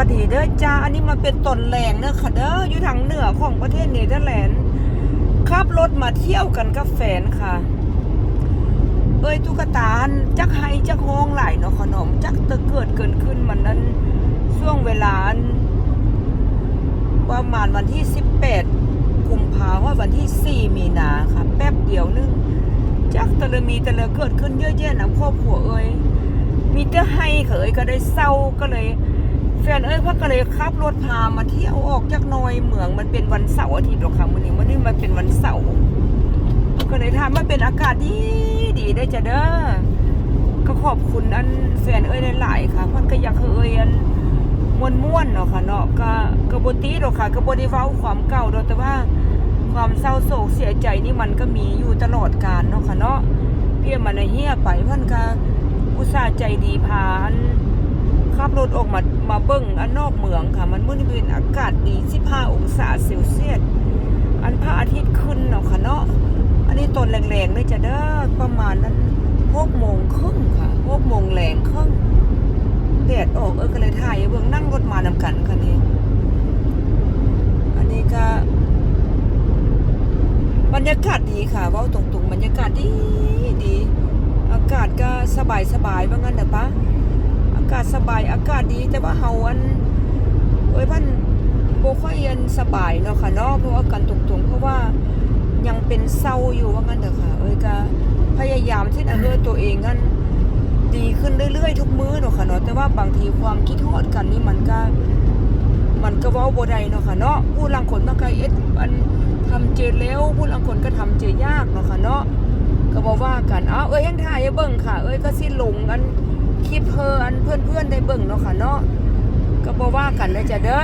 วัสดีเด้อจ้า อันนี้มันเป็นต้นแหลงเด้อค่ะเด้ออยู่ทางเหนือของประเทศเนเธอร์แลนด์ขับรถมาเที่ยวกันกับแฟนค่ะ เอ้ยตุ๊กตาจักไห้จักห้องไหลเนาะขนมจักตะเกิดเกินขึ้นมันนั้นช่วงเวลาประมาณวันที่ 18กุมภาพันธ์วันที่ 4 มีนาค่ะ แป๊บเดียวนึงจักตะเลมีตะเลเกิดขึ้นเยอะแยะนะครอบครัวเอ้ยมีแต่ให้เขยก็ได้เศร้าก็เลย ฟนเอ้ยพ่อก็เลยขับรถพามาเที่ยวออกจากนอยเหมืองมันเป็นวันเสาร์อาทิตย์หรอกค่ะวันนี้วันนี้มันเป็นวันเสาร์ก็เลยทำมันเป็นอากาศดีดีได้จะเด้อก็ขอบคุณอันแฟนเอ้ยหลายๆค่ะพ่นก็อยากเอ้ยอันม่วนม่วนเนาะค่ะเนาะก็ก็บ่ตีหรอกค่ะก็บ่ได้เว้าความเก่าดอกแต่ว่าความเศร้าโศกเสียใจนี่มันก็มีอยู่ตลอดกาลเนาะค่ะเนาะเพียมันเฮียไปพิ่นก็อุตส่าห์ใจดีพาอัน ขับรถออกมามาเบิ่งอันนอกเมืองค่ะ มันมื้อนี้เป็นอากาศดี15องศาเซลเซียสอันพระอาทิตย์ขึ้นเนาะค่ะเนาะอันนี้ตนแรงๆเลยจะเด้อประมาณนั้น6โมงครึ่งค่ะ6โมงแรงครึ่งแดดออกเออก็เลยถ่ายเบิ่งนั่งรถมานำกันค่ะนี่อันนี้ก็บรรยากาศดีค่ะเว้าตรงๆบรรยากาศดีดีอากาศก็สบายสบายๆว่างั้นเด้อปะาศสบายอากาศดี แต่ว่าเฮาอันโอ้ยพันบ่ค่อยเย็นสบายเนาะค่ะเนาะเพราะว่ากันตรงๆเพราะว่ายังเป็นเศร้าอยู่ว่างั้นเถอะค่ะ เอ้ยก็พยายามที่จะเออตัวเองนั้นดีขึ้นเรื่อยๆทุกมื้อเนาะค่ะเนาะแต่ว่าบางทีความคิดฮอดกันนี่มันก็มันก็เว้าบ่ได้เนาะค่ะเนาะผู้ลางคนมันก็เอ็ดอันทำเจแล้วผู้ลางคนก็ทำเจยากเนาะค่ะเนาะก็บอกว่ากันอ้าวเอ้ยยัง ถ่ายให้เบิ่งค่ะ เอ้ยก็สิหลงอันคลิปเพออันเพื่อนๆได้เบิ่งเนาะค่ะเนาะก็บอกว่ากันนะจ้ะเด้อ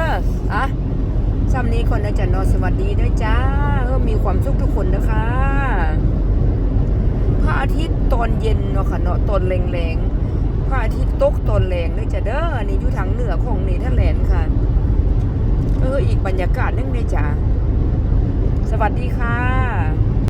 อะซ้ำนี้ก่อนนะจ้ะเนาะสวัสดีด้วยจ้าเออมีความสุขทุกคนนะคะพระอาทิตย์ตอนเย็นเนาะค่ะเนาะตอนแรงๆพระอาทิตย์ตกตอนแรงด้วยจ้ะเด้ออันนี้อยู่ทางเหนือของเนเธอร์แลนด์ค่ะ เอออีกบรรยากาศนึงเลยจ้ะสวัสดีค่ะ